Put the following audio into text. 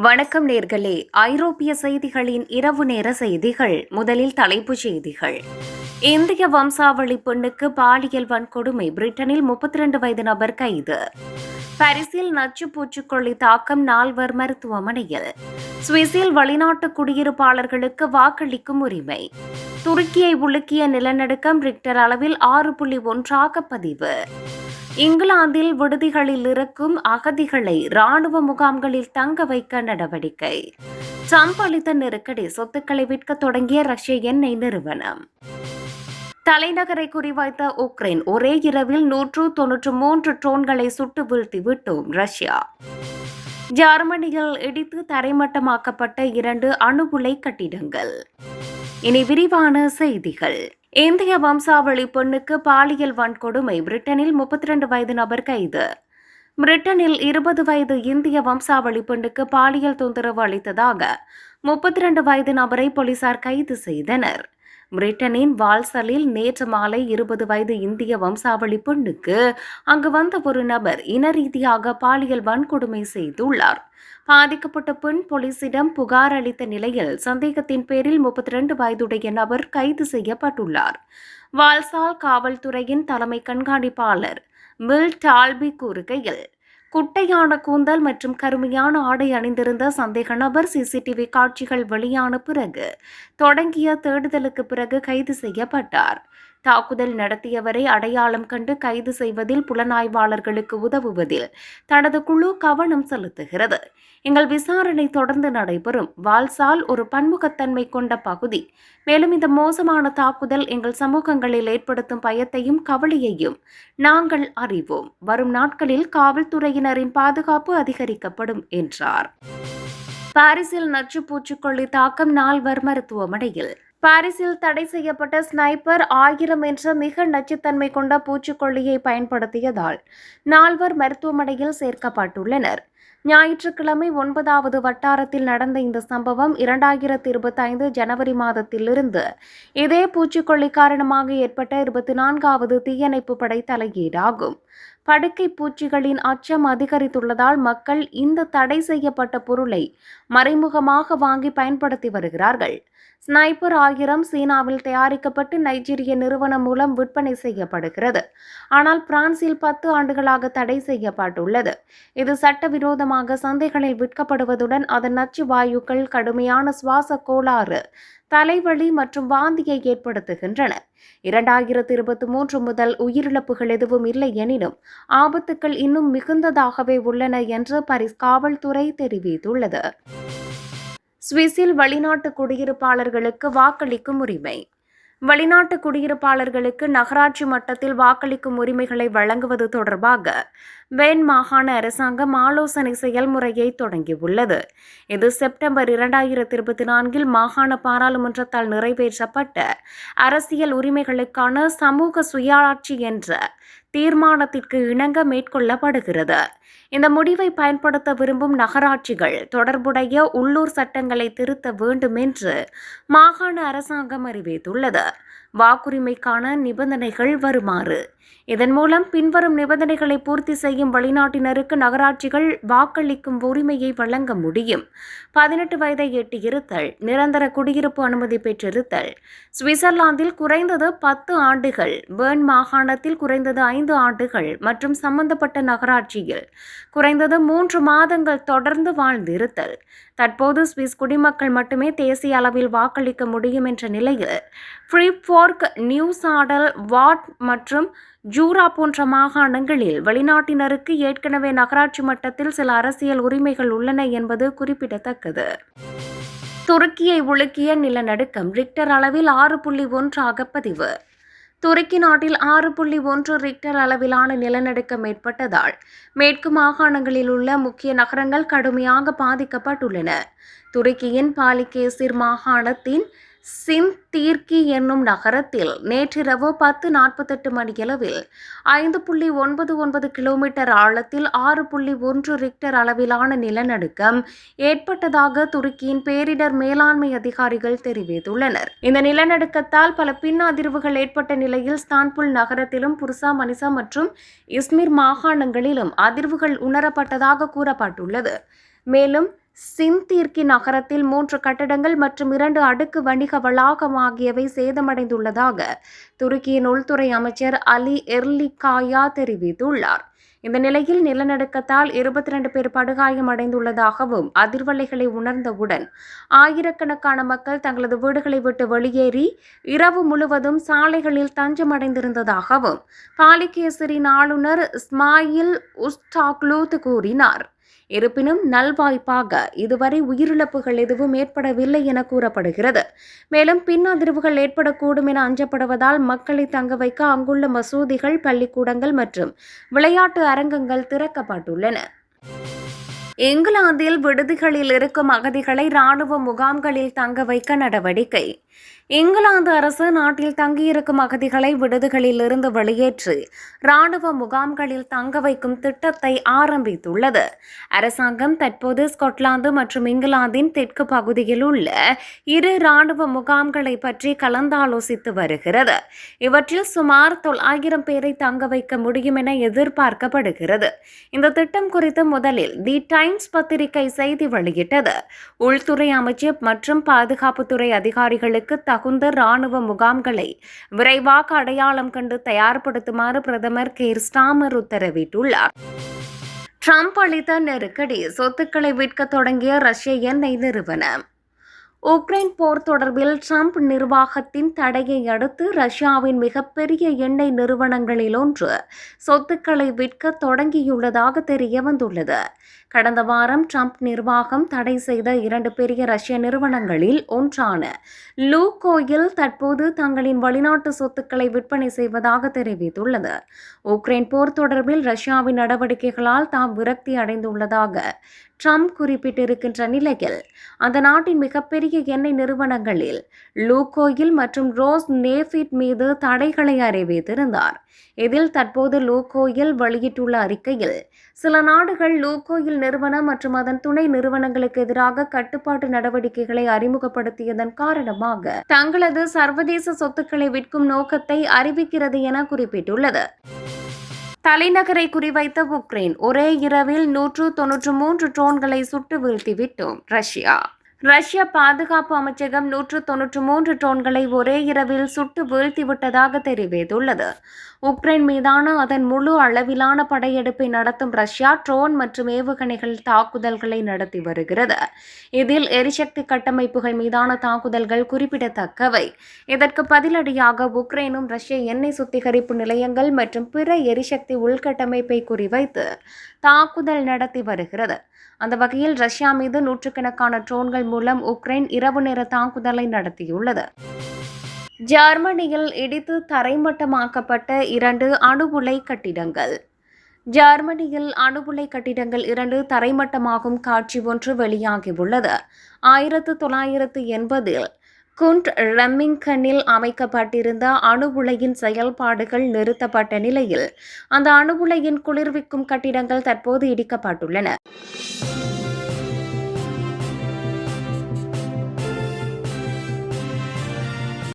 வணக்கம் நேர்களே. ஐரோப்பிய செய்திகளின் இரவு நேர செய்திகள். முதலில் தலைப்புச் செய்திகள். இந்திய வம்சாவளி பெண்ணுக்கு பாலியல் வன்கொடுமை. பிரிட்டனில் முப்பத்தி ரெண்டு வயது நபர் கைது. பாரிஸில் நச்சு பூச்சிக்கொல்லி தாக்கம் நால்வர் மருத்துவமனையில். சுவிஸில் வெளிநாட்டு குடியிருப்பாளர்களுக்கு வாக்களிக்கும் உரிமை. துருக்கியை உலுக்கிய நிலநடுக்கம் ரிக்டர் அளவில் ஆறு புள்ளி ஒன்றாக பதிவு. இங்கிலாந்தில் விடுதிகளில் இருக்கும் அகதிகளை ராணுவ முகாம்களில் தங்க வைக்க நடவடிக்கை. ட்ரம்ப் அளித்த நெருக்கடி சொத்துக்களை விற்க தொடங்கிய ரஷ்ய எண்ணெய் நிறுவனம். தலைநகரை குறிவைத்த உக்ரைன் ஒரே இரவில் நூற்று தொன்னூற்று மூன்று ட்ரோன்களை சுட்டு வீழ்த்தி விட்டோம் ரஷ்யா. ஜெர்மனியில் இடித்து தரைமட்டமாக்கப்பட்ட இரண்டு அணுகுலை கட்டிடங்கள். இனி விரிவான செய்திகள். இந்திய வம்சாவளி பெண்ணுக்கு பாலியல் வன்கொடுமை பிரிட்டனில் முப்பத்தி ரெண்டு வயது நபர் கைது. பிரிட்டனில் இருபது வயது இந்திய வம்சாவளி பெண்ணுக்கு பாலியல் தொந்தரவு அளித்ததாக முப்பத்தி ரெண்டு வயது நபரை போலீசார் கைது செய்தனர். பிரிட்டனின் வால்சலில் நேற்று மாலை இருபது வயது இந்திய வம்சாவளி பெண்ணுக்கு அங்கு வந்த ஒரு நபர் இன ரீதியாக பாலியல் வன்கொடுமை செய்துள்ளார். பாதிக்கப்பட்ட பெண் போலீசிடம் புகார் அளித்த நிலையில் சந்தேகத்தின் பேரில் முப்பத்தி ரெண்டு வயதுடைய நபர் கைது செய்யப்பட்டுள்ளார். வால்சால் காவல்துறையின் தலைமை கண்காணிப்பாளர் மில் டால்பி கூறுகையில் குட்டையான கூந்தல் மற்றும் கருமையான ஆடை அணிந்திருந்த சந்தேக நபர் சிசிடிவி காட்சிகள் வெளியான பிறகு தொடங்கிய தேடுதலுக்கு பிறகு கைது செய்யப்பட்டார். தாக்குதல் நடத்தியவரை அடையாளம் கண்டு கைது செய்வதில் புலனாய்வாளர்களுக்கு உதவுவதில் தனது குழு கவனம் செலுத்துகிறது. எங்கள் விசாரணை தொடர்ந்து நடைபெறும். வால்சால் ஒரு பன்முகத்தன்மை கொண்ட பகுதி. மேலும் இந்த மோசமான தாக்குதல் எங்கள் சமூகங்களில் ஏற்படுத்தும் பயத்தையும் கவலையையும் நாங்கள் அறிவோம். வரும் நாட்களில் காவல்துறையினரின் பாதுகாப்பு அதிகரிக்கப்படும் என்றார். பாரிஸில் நச்சு பூச்சிக்கொல்லி தாக்கம் நால்வர் மருத்துவமனையில். பாரிஸில் தடை செய்யப்பட்ட ஸ்னைப்பர் ஆயிரம் என்ற மிக நச்சுத்தன்மை கொண்ட பூச்சிக்கொல்லியை பயன்படுத்தியதால் நால்வர் மருத்துவமனையில் சேர்க்கப்பட்டுள்ளனர். ஞாயிற்றுக்கிழமை ஒன்பதாவது வட்டாரத்தில் நடந்த இந்த சம்பவம் இரண்டாயிரத்தி இருபத்தைந்து ஜனவரி மாதத்திலிருந்து இதே பூச்சிக்கொல்லி காரணமாக ஏற்பட்ட இருபத்தி நான்காவது தீயணைப்பு படை தலையீடாகும். படுக்கை பூச்சிகளின் அச்சம் அதிகரித்துள்ளதால் மக்கள் இந்த தடை செய்யப்பட்ட பொருளை மறைமுகமாக வாங்கி பயன்படுத்தி வருகிறார்கள். ஸ்னைப்பர் ஆயிரம் சீனாவில் தயாரிக்கப்பட்டு நைஜீரிய நிறுவனம் மூலம் விற்பனை செய்யப்படுகிறது. ஆனால் பிரான்சில் பத்து ஆண்டுகளாக தடை செய்யப்பட்டுள்ளது. இது சட்டவிரோதமாக சந்தைகளில் விற்கப்படுவதுடன் அதன் நச்சு வாயுக்கள் கடுமையான சுவாச கோளாறு தலைவலி மற்றும் வாந்தியை ஏற்படுத்துகின்றன. இரண்டாயிரத்தி இருபத்தி மூன்று முதல் உயிரிழப்புகள் எதுவும் இல்லை எனினும் ஆபத்துக்கள் இன்னும் மிகுந்ததாகவே உள்ளன என்று பரிஸ் காவல்துறை தெரிவித்துள்ளது. சுவிஸில் வெளிநாட்டு குடியிருப்பாளர்களுக்கு வாக்களிக்கும் உரிமை. வெளிநாட்டு குடியிருப்பாளர்களுக்கு நகராட்சி மட்டத்தில் வாக்களிக்கும் உரிமைகளை வழங்குவது தொடர்பாக வென் மாகாண அரசாங்கம் ஆலோசனை செயல்முறையை தொடங்கியுள்ளது. இது செப்டம்பர் இரண்டாயிரத்தி இருபத்தி நான்கில் மாகாண பாராளுமன்றத்தால் நிறைவேற்றப்பட்ட அரசியல் உரிமைகளுக்கான சமூக சுயாட்சி என்ற தீர்மானத்திற்கு இணங்க மேற்கொள்ளப்படுகிறது. இந்த முடிவை பயன்படுத்த விரும்பும் நகராட்சிகள் தொடர்புடைய உள்ளூர் சட்டங்களை திருத்த வேண்டும் என்று மாகாண அரசாங்கம் அறிவித்துள்ளது. வாக்குரிமைக்கான நிபந்தனைகள் வருமாறு. இதன் மூலம் பின்வரும் நிபந்தனைகளை பூர்த்தி செய்யும் வெளிநாட்டினருக்கு நகராட்சிகள் வாக்களிக்கும் உரிமையை வழங்க முடியும். பதினெட்டு வயதை எட்டியிருத்தல் நிரந்தர குடியிருப்பு அனுமதி பெற்றிருத்தல். சுவிட்சர்லாந்தில் குறைந்தது பத்து ஆண்டுகள் பேர்ன் மாகாணத்தில் குறைந்தது ஐந்து ஆண்டுகள் மற்றும் சம்பந்தப்பட்ட நகராட்சியில் குறைந்தது மூன்று மாதங்கள் தொடர்ந்து வாழ்ந்திருத்தல். தற்போது சுவிஸ் குடிமக்கள் மட்டுமே தேசிய அளவில் வாக்களிக்க முடியும் என்ற நிலையில் நியூயார்க் நியூ சாடல் வாட் மற்றும் ஜூரா போன்ற மாகாணங்களில் வெளிநாட்டினருக்கு ஏற்கனவே நகராட்சி மட்டத்தில் சில அரசியல் உரிமைகள் உள்ளன என்பது குறிப்பிடத்தக்கது. துருக்கியை உலுக்கிய நிலநடுக்கம் ரிக்டர் அளவில் ஆறு புள்ளி ஒன்றாக பதிவு துருக்கி நாட்டில் ஆறு புள்ளி ஒன்று ரிக்டர் அளவிலான நிலநடுக்கம் ஏற்பட்டதால் மேற்கு மாகாணங்களில் உள்ள முக்கிய நகரங்கள் கடுமையாக பாதிக்கப்பட்டுள்ளன. துருக்கியின் பாலிகேசிர் மாகாணத்தின் சிந்தீர்க்கி என்னும் நகரத்தில் நேற்றிரவு பத்து நாற்பத்தெட்டு மணியளவில் ஐந்து புள்ளி ஒன்பது ஒன்பது கிலோமீட்டர் ஆழத்தில் ஆறு புள்ளி ஒன்று ரிக்டர் அளவிலான நிலநடுக்கம் ஏற்பட்டதாக துருக்கியின் பேரிடர் மேலாண்மை அதிகாரிகள் தெரிவித்துள்ளனர். இந்த நிலநடுக்கத்தால் பல பின் அதிர்வுகள் ஏற்பட்ட நிலையில் ஸ்தான்புல் நகரத்திலும் புர்சா மனிசா மற்றும் இஸ்மிர் மாகாணங்களிலும் அதிர்வுகள் உணரப்பட்டதாக கூறப்பட்டுள்ளது. மேலும் சின்தீர்க்கி நகரத்தில் மூன்று கட்டடங்கள் மற்றும் இரண்டு அடுக்கு வணிக வளாகம் ஆகியவை சேதமடைந்துள்ளதாக துருக்கியின் உள்துறை அமைச்சர் அலி எர்லிகாயா தெரிவித்துள்ளார். இந்த நிலையில் நிலநடுக்கத்தால் இருபத்தி ரெண்டு பேர் படுகாயமடைந்துள்ளதாகவும் அதிர்வலைகளை உணர்ந்தவுடன் ஆயிரக்கணக்கான மக்கள் தங்களது வீடுகளை விட்டு வெளியேறி இரவு முழுவதும் சாலைகளில் தஞ்சமடைந்திருந்ததாகவும் பாலிகேசரின் ஆளுநர் ஸ்மாயில் உஸ்டாக்லூத் கூறினார். இருப்பினும் நல்வாய்ப்பாக இதுவரை உயிரிழப்புகள் எதுவும் ஏற்படவில்லை என கூறப்படுகிறது. மேலும் பின் அதிர்வுகள் ஏற்படக்கூடும் என அஞ்சப்படுவதால் மக்களை தங்க வைக்க அங்குள்ள மசூதிகள் பள்ளிக்கூடங்கள் மற்றும் விளையாட்டு அரங்கங்கள் திறக்கப்பட்டுள்ளன. இங்கிலாந்தில் விடுதிகளில் இருக்கும் அகதிகளை ராணுவ முகாம்களில் தங்க வைக்க நடவடிக்கை இங்கிலாந்து அரசு நாட்டில் தங்கியிருக்கும் அகதிகளை விடுதிகளில் இருந்து வெளியேற்றி ராணுவ முகாம்களில் தங்க வைக்கும் திட்டத்தை ஆரம்பித்துள்ளது. அரசாங்கம் தற்போது ஸ்கொட்லாந்து மற்றும் இங்கிலாந்தின் தெற்கு பகுதியில் உள்ள இரு ராணுவ முகாம்களை பற்றி கலந்தாலோசித்து வருகிறது. இவற்றில் சுமார் தொள்ளாயிரம் பேரை தங்க வைக்க முடியும் என எதிர்பார்க்கப்படுகிறது. இந்த திட்டம் குறித்து முதலில் தி டைம்ஸ் பத்திரிகை செய்தி வெளியிட்டது. உள்துறை அமைச்சர் மற்றும் பாதுகாப்புத்துறை அதிகாரிகளுக்கு தகுந்த ராணுவ முகாம்களை விரைவாக அடையாளம் கண்டு தயார்படுத்துமாறு பிரதமர் கேர் ஸ்டாமர் உத்தரவிட்டுள்ளார் ட்ரம்ப் அளித்த நெருக்கடி சொத்துக்களை விற்க தொடங்கிய ரஷ்ய எண்ணெய் நிறுவனம். உக்ரைன் போர் தொடர்பில் ட்ரம்ப் நிர்வாகத்தின் தடையை அடுத்து ரஷ்யாவின் மிகப்பெரிய எண்ணெய் நிறுவனங்களில் ஒன்று சொத்துக்களை விற்க தொடங்கியுள்ளதாக தெரிய வந்துள்ளது கடந்த வாரம் ட்ரம்ப் நிர்வாகம் தடை செய்த இரண்டு பெரிய ரஷ்ய நிறுவனங்களில் ஒன்றான லூகோயில் தற்போது தங்களின் வெளிநாட்டு சொத்துக்களை விற்பனை செய்வதாக தெரிவித்துள்ளது. உக்ரைன் போர் தொடர்பில் ரஷ்யாவின் நடவடிக்கைகளால் தாம் விரக்தி அடைந்துள்ளதாக ட்ரம்ப் குறிப்பிட்டிருக்கின்ற நிலையில் அந்த நாட்டின் மிகப்பெரிய எண்ணெய் நிறுவனங்களில் லூகோயில் மற்றும் ரோஸ் நேஃபிட் மீது தடைகளை அறிவித்திருந்தார். இதில் தற்போது லூகோயில் வெளியிட்டுள்ள அறிக்கையில் சில நாடுகள் லூகோயில் நிறுவனம் மற்றும் அதன் துணை நிறுவனங்களுக்கு எதிராக கட்டுப்பாட்டு நடவடிக்கைகளை அறிமுகப்படுத்தியதன் காரணமாக தங்களது சர்வதேச சொத்துக்களை விற்கும் நோக்கத்தை அறிவிக்கிறது என குறிப்பிட்டுள்ளது. தலைநகரை குறிவைத்த உக்ரைன் ஒரே இரவில் நூற்று தொன்னூற்று மூன்று ட்ரோன்களை சுட்டு வீழ்த்திவிட்டோம். ரஷ்யா ரஷ்ய பாதுகாப்பு அமைச்சகம் நூற்று தொன்னூற்று மூன்று ட்ரோன்களை ஒரே இரவில் சுட்டு வீழ்த்திவிட்டதாக தெரிவித்துள்ளது. உக்ரைன் மீதான அதன் முழு அளவிலான படையெடுப்பை நடத்தும் ரஷ்யா ட்ரோன் மற்றும் ஏவுகணைகள் தாக்குதல்களை நடத்தி வருகிறது. இதில் எரிசக்தி கட்டமைப்புகள் மீதான தாக்குதல்கள் குறிப்பிடத்தக்கவை. இதற்கு பதிலடியாக உக்ரைனும் ரஷ்ய எண்ணெய் சுத்திகரிப்பு நிலையங்கள் மற்றும் பிற எரிசக்தி உள்கட்டமைப்பை குறிவைத்து தாக்குதல் நடத்தி வருகிறது. அந்த வகையில் ரஷ்யா மீது நூற்றுக்கணக்கான ட்ரோன்கள் மூலம் உக்ரைன் இரவு நேர தாக்குதலை நடத்தியுள்ளது. ஜெர்மனியில் இடித்து தரைமட்டமாக்கப்பட்ட இரண்டு அணுகுலை கட்டிடங்கள். ஜெர்மனியில் அணுகுலை கட்டிடங்கள் இரண்டு தரைமட்டமாகும் காட்சி ஒன்று வெளியாகியுள்ளது. ஆயிரத்து தொள்ளாயிரத்து எண்பதில் குண்ட் ரெம்மிங்கனில் அமைக்கப்பட்டிருந்த அணுகுலையின் செயல்பாடுகள் நிறுத்தப்பட்ட நிலையில் அந்த அணுகுலையின் குளிர்விக்கும் கட்டிடங்கள் தற்போது இடிக்கப்பட்டுள்ளன.